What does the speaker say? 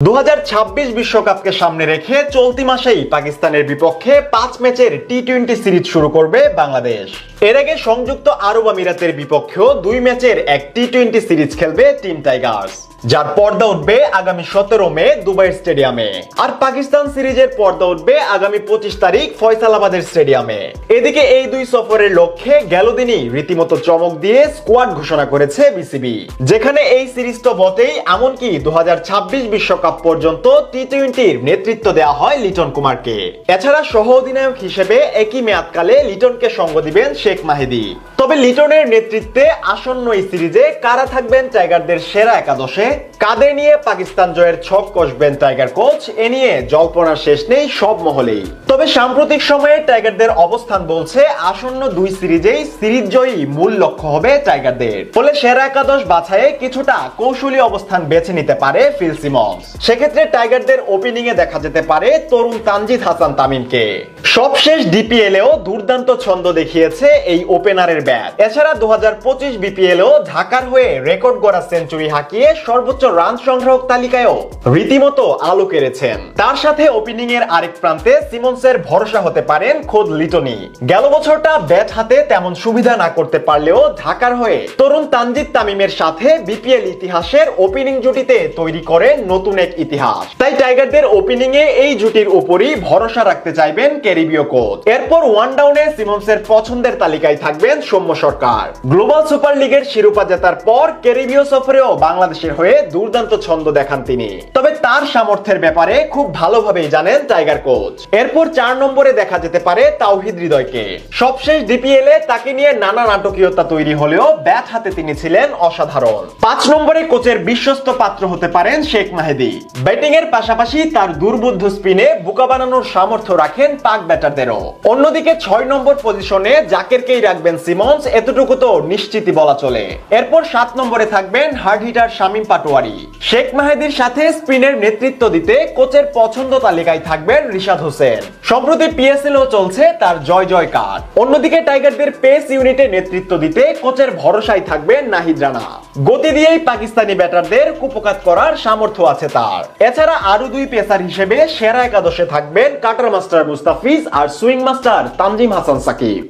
দু বিশ্বকাপকে সামনে রেখে চলতি মাসেই পাকিস্তানের বিপক্ষে পাঁচ ম্যাচের টি টোয়েন্টি সিরিজ শুরু করবে বাংলাদেশ। এর আগে সংযুক্ত আরব আমিরাতের বিপক্ষেও দুই ম্যাচের এক টি টোয়েন্টি সিরিজ খেলবে টিম টাইগার্স। যার পর্দা উঠবে আগামী সতেরো মে দুবাই স্টেডিয়ামে। আর পাকিস্তান সিরিজের পর্দা উঠবে আগামী পঁচিশ তারিখ ফয়সালাবাদের স্টেডিয়ামে। এদিকে এই দুই সফরের লক্ষ্যে গেল দিনই রীতিমতো চমক দিয়ে স্কোয়াড ঘোষণা করেছে বিসিবি। যেখানে এই সিরিজ তো বটেই, এমনকি দু বিশ্বকাপ পর্যন্ত টি টোয়েন্টির নেতৃত্ব দেওয়া হয় লিটন কুমারকে। এছাড়া সহ অধিনায়ক হিসেবে একই মেয়াদকালে লিটনকে সঙ্গ দিবেন শেখ মাহিদি। তবে লিটনের নেতৃত্বে আসন্ন এই সিরিজে কারা থাকবেন টাইগারদের সেরা একাদশে? কাদের নিয়ে পাকিস্তান জয়ের ছক কষবেন টাইগার কোচ? এ নিয়ে জল্পনার শেষ নেই সব মহলেই। তবে সাম্প্রতিক সময়ে টাইগারদের অবস্থান বলছে, আসন্ন দুই সিরিজেই সিরিজ জয়ী মূল লক্ষ্য হবে টাইগারদের। ফলে সেরা একাদশ বাছাইয়ে কিছুটা কৌশলী অবস্থান বেছে নিতে পারে ফিল সিমন্স। সেক্ষেত্রে টাইগারদের ওপেনিং এ দেখা যেতে পারে তরুণ তানজিদ হাসান তামিমকে। সবশেষ ডিপিএলেও দুর্দান্ত ছন্দ দেখিয়েছে এই ওপেনারের ব্যাট। এছাড়া দু বিপিএলও ঢাকার হয়ে রেকর্ড গড়া সেঞ্চুরি হাঁকিয়ে সর্বোচ্চ রান সংগ্রাহক তালিকায়ও রীতিমতো আলো কেড়েছেন। তার সাথে ওপেনিং এর আরেক প্রান্তে সিমন্সের ভরসা হতে পারেন খোদ লিটনি। গেল বছরটা ব্যাট হাতে তেমন সুবিধা না করতে পারলেও ঢাকার হয়ে তরুণ তানজিদ তামিমের সাথে বিপিএল ইতিহাসের ওপেনিং জুটিতে তৈরি করে নতুন এক ইতিহাস। তাই টাইগারদের ওপেনিং এ এই জুটির উপরই ভরসা রাখতে চাইবেন ক্যারিবীয় কোচ। এরপর ওয়ান ডাউনে সিমন্সের পছন্দের তালিকায় থাকবেন সৌম্য সরকার। গ্লোবাল সুপার লিগের শিরোপা জেতার পর ক্যারিবীয় সফরেও বাংলাদেশের হয়ে দুর্দান্ত ছন্দ দেখান তিনি। তবে তার সামর্থ্যের ব্যাপারে খুব ভালোভাবেই জানেন টাইগার কোচ। এরপর চার নম্বরে দেখা যেতে পারে তাওহিদ হৃদয়কে। সবশেষ ডিপিএল এ তাকে নিয়ে নানা নাটকীয়তা তৈরি হলেও ব্যাট হাতে তিনি ছিলেন অসাধারণ। পাঁচ নম্বরে কোচের বিশ্বস্ত পাত্র হতে পারেন শেখ মাহেদি। ব্যাটিং এর পাশাপাশি তার দুর্বুদ্ধ স্পিনে বুকা বানানোর সামর্থ্য রাখেন পাক ব্যাটারদেরও। অন্যদিকে ছয় নম্বর পজিশনে জাকেরকেই রাখবেন সিমন্স এতটুকু তো নিশ্চিতই বলা চলে। এরপর সাত নম্বরে থাকবেন হার্ড হিটার শামীম পাটোয়ারি। শেখ মাহেদির সাথে স্পিনের নেতৃত্ব দিতে কোচের পছন্দ তালিকায় থাকবেন রিশাদ হোসেন। সম্প্রতি পিএসএল ও চলছে তার জয় জয় কার্ড অন্যদিকে টাইগারদের পেস ইউনিটে নেতৃত্ব দিতে কোচের ভরসায় থাকবেন নাহিদ রানা। গতি দিয়েই পাকিস্তানি ব্যাটারদের কুপকাত করার সামর্থ্য আছে তার। এছাড়া আরও দুই পেসার হিসেবে সেরা একাদশে থাকবেন কাটার মাস্টার মুস্তাফিজ আর সুইং মাস্টার তানজিম হাসান সাকিব।